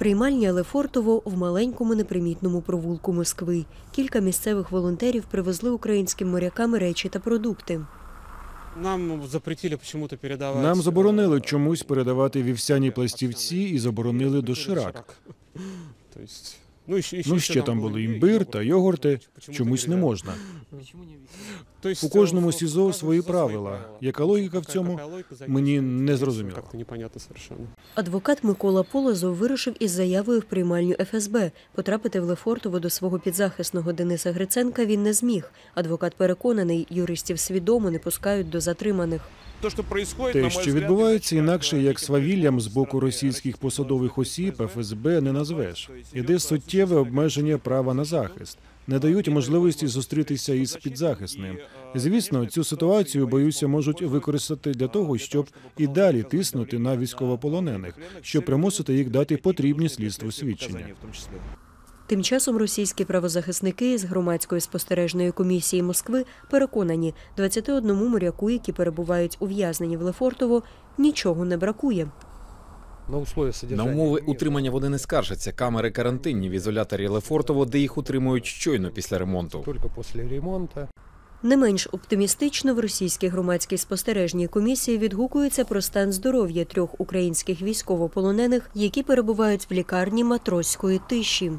Приймальня Лефортово в маленькому непримітному провулку Москви. Кілька місцевих волонтерів привезли українським морякам речі та продукти. Нам запретили почему-то передавать... Нам заборонили э, чомусь передавати вівсяні пластівці і заборонили доширак. ну, еще, еще, Ну ще там були імбир та йогурти. Чомусь не можна. То есть, У кожному э, СІЗО каждый свої СИЗО правила. Яка логіка в Какая- цьому? какая логика за мені этим, не конечно, зрозуміло. Как-то непонятно совершенно. Адвокат Микола Полозов вирушив із заявою в приймальню ФСБ. Потрапити в Лефортово до свого підзахисного Дениса Гриценка він не зміг. Адвокат переконаний, юристів свідомо не пускають до затриманих. То, що происходит, на Те, мой що взгляд, відбувається это інакше, як каких-то свавіллям з боку сторони російських посадових осіб, ФСБ, ФСБ не назвеш. Іде суттєве обмеження права на захист. Не дають можливості зустрітися із підзахисним. Звісно, цю ситуацію боюся можуть використати для того, щоб і далі тиснути на військовополонених, щоб примусити їх дати потрібні слідству свідчення. Тим часом російські правозахисники з громадської спостережної комісії Москви переконані, 21 моряку, які перебувають ув'язнені в Лефортово, нічого не бракує. На условия На умови утримання вони не скаржаться. Камери карантинні в ізоляторі Лефортово, де їх утримують щойно після ремонту. Только після ремонту. Не менш оптимістично в російській громадській спостережній комісії відгукується про стан здоров'я трьох українських військовополонених, які перебувають в лікарні матроської тиші.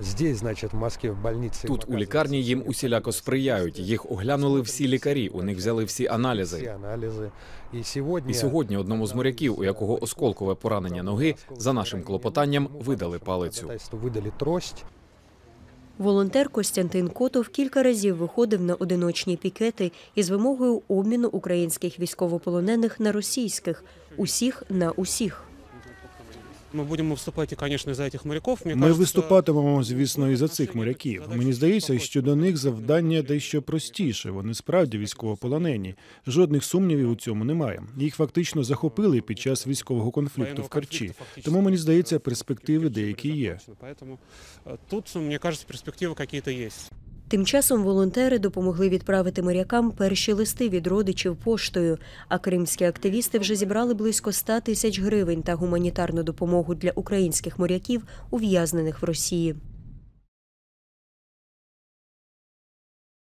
Здесь, значит, в Москве, в больнице. Тут у лікарні їм усіляко сприяють. Їх оглянули всі лікарі. У них взяли всі Все аналізи. анализы. И сегодня... І сьогодні одному з моряків, у якого осколкове поранення ноги, за нашим клопотанням видали палицю. Выдали трость. Волонтер Костянтин Котов кілька разів виходив на одиночні пікети із вимогою обміну українських військовополонених на російських усіх на усіх. Мы будем выступать, и, конечно, и за этих моряков. Мне Ми кажется, виступатимемо, звісно, і за цих моряків. Мені здається, що до них завдання дещо простіше. Вони справді військовополонені. Жодних сумнівів у цьому немає. Їх фактично захопили під час військового конфлікту военного в Карчі. конфликта фактически Тому мені здається, происходит. перспективи Керчи деякі є. точно. Поэтому э, тут, мне кажется, перспективы какие-то есть. Тим часом волонтери допомогли відправити морякам перші листи від родичів поштою. А кримські активісти вже зібрали близько 100 тисяч гривень та гуманітарну допомогу для українських моряків, ув'язнених в Росії.